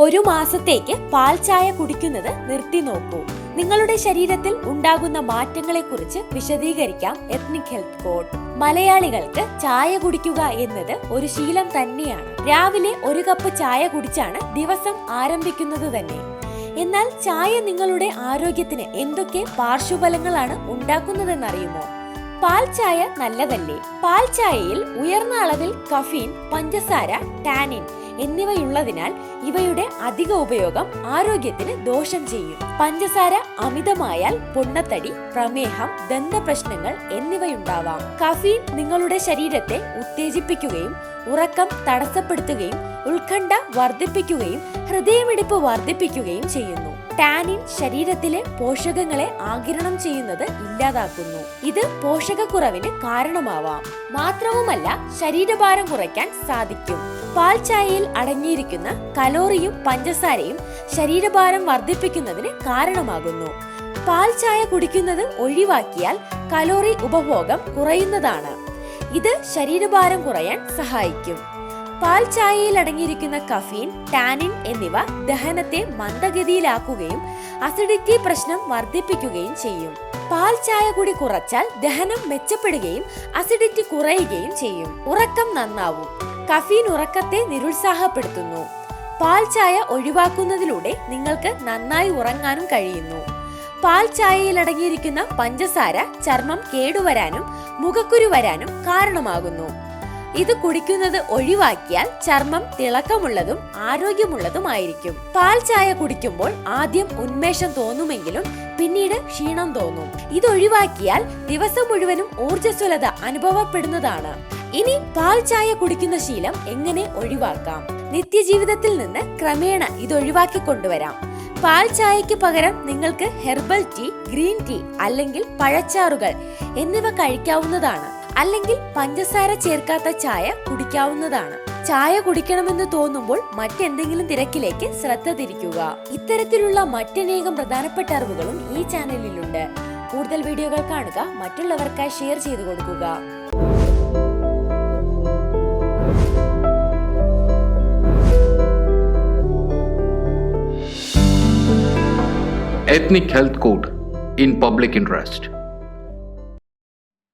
ഒരു മാസത്തേക്ക് പാൽ ചായ കുടിക്കുന്നത് നിർത്തി നോക്കൂ. നിങ്ങളുടെ ശരീരത്തിൽ ഉണ്ടാകുന്ന മാറ്റങ്ങളെക്കുറിച്ച് വിശദീകരിക്കാം എത്നിക് ഹെൽത്ത് കോഡ് മലയാളികൾക്ക് ചായ കുടിക്കുക എന്നത് ഒരു ശീലം തന്നെയാണ്. രാവിലെ ഒരു കപ്പ് ചായ കുടിച്ചാണ് ദിവസം ആരംഭിക്കുന്നത് തന്നെ. എന്നാൽ ചായ നിങ്ങളുടെ ആരോഗ്യത്തിന് എന്തൊക്കെ പാർശ്വഫലങ്ങളാണ് ഉണ്ടാക്കുന്നതെന്നറിയുമോ? പാൽ ചായ നല്ലതല്ലേ? പാൽ ചായയിൽ ഉയർന്ന അളവിൽ കഫീൻ പഞ്ചസാര ടാനിൻ എന്നിവയുള്ളതിനാൽ ഇവയുടെ അധിക ഉപയോഗം ആരോഗ്യത്തിന് ദോഷം ചെയ്യും. പഞ്ചസാര അമിതമായാൽ പൊണ്ണത്തടി പ്രമേഹം ദന്തപ്രശ്നങ്ങൾ എന്നിവയുണ്ടാവാം. കഫീൻ നിങ്ങളുടെ ശരീരത്തെ ഉത്തേജിപ്പിക്കുകയും ഉറക്കം തടസ്സപ്പെടുത്തുകയും ഉത്കണ്ഠ വർദ്ധിപ്പിക്കുകയും ഹൃദയമിടിപ്പ് വർദ്ധിപ്പിക്കുകയും ചെയ്യുന്നു. ടാനിൻ ശരീരത്തിലെ പോഷകങ്ങളെ ആകിരണം ചെയ്യുന്നത് ഇല്ലാതാക്കുന്നു. ഇത് പോഷകക്കുറവിന് കാരണമാവാം. മാത്രവുമല്ല ശരീരഭാരം കുറയ്ക്കാൻ സാധിക്കും. പാൽ ചായയിൽ അടങ്ങിയിരിക്കുന്ന കലോറിയും പഞ്ചസാരയും ശരീരഭാരം വർദ്ധിപ്പിക്കുന്നതിന് കാരണമാകുന്നു. പാൽ ചായ കുടിക്കുന്നത് ഒഴിവാക്കിയാൽ കലോറി ഉപഭോഗം കുറയുന്നതാണ്. ഇത് ശരീരഭാരം കുറയാൻ സഹായിക്കും. പാൽ ചായയിൽ അടങ്ങിയിരിക്കുന്ന കഫീൻ ടാനിൻ എന്നിവ ദഹനത്തെ മന്ദഗതിയിലാക്കുകയും അസിഡിറ്റി പ്രശ്നം വർദ്ധിപ്പിക്കുകയും ചെയ്യും. പാൽ ചായ കൂടി കുറച്ചാൽ ദഹനം മെച്ചപ്പെടുകയും അസിഡിറ്റി കുറയുകയും ചെയ്യും. ഉറക്കം നന്നാവും. കഫീൻ ഉറക്കത്തെ നിരുത്സാഹപ്പെടുത്തുന്നു. പാൽ ചായ ഒഴിവാക്കുന്നതിലൂടെ നിങ്ങൾക്ക് നന്നായി ഉറങ്ങാനും കഴിയുന്നു. പാൽ ചായയിൽ അടങ്ങിയിരിക്കുന്ന പഞ്ചസാര ചർമ്മം കേടുവരാനും മുഖക്കുരു വരാനും കാരണമാകുന്നു. ഇത് കുടിക്കുന്നത് ഒഴിവാക്കിയാൽ ചർമ്മം തിളക്കമുള്ളതും ആരോഗ്യമുള്ളതുമായിരിക്കും. പാൽ ചായ കുടിക്കുമ്പോൾ ആദ്യം ഉന്മേഷം തോന്നുമെങ്കിലും പിന്നീട് ക്ഷീണം തോന്നും. ഇത് ഒഴിവാക്കിയാൽ ദിവസം മുഴുവനും ഊർജസ്വലത അനുഭവപ്പെടുന്നതാണ്. ഇനി പാൽ ചായ കുടിക്കുന്ന ശീലം എങ്ങനെ ഒഴിവാക്കാം? നിത്യജീവിതത്തിൽ നിന്ന് ക്രമേണ ഇത് ഒഴിവാക്കി കൊണ്ടുവരാം. പാൽ ചായയ്ക്ക് പകരം നിങ്ങൾക്ക് ഹെർബൽ ടീ ഗ്രീൻ ടീ അല്ലെങ്കിൽ പഴച്ചാറുകൾ എന്നിവ കഴിക്കാവുന്നതാണ്. അല്ലെങ്കിൽ പഞ്ചസാര ചേർക്കാത്ത ചായ കുടിക്കാവുന്നതാണ്. ചായ കുടിക്കണമെന്ന് തോന്നുമ്പോൾ മറ്റെന്തെങ്കിലും തിരക്കിലേക്ക് ശ്രദ്ധ തിരിക്കുക. ഇത്തരത്തിലുള്ള മറ്റനേകം പ്രധാനപ്പെട്ട അറിവുകളും ഈ ചാനലിലുണ്ട്. കൂടുതൽ വീഡിയോകൾ കാണുക മറ്റുള്ളവർക്കായി ഷെയർ ചെയ്തു കൊടുക്കുക. Ethnic health code in public interest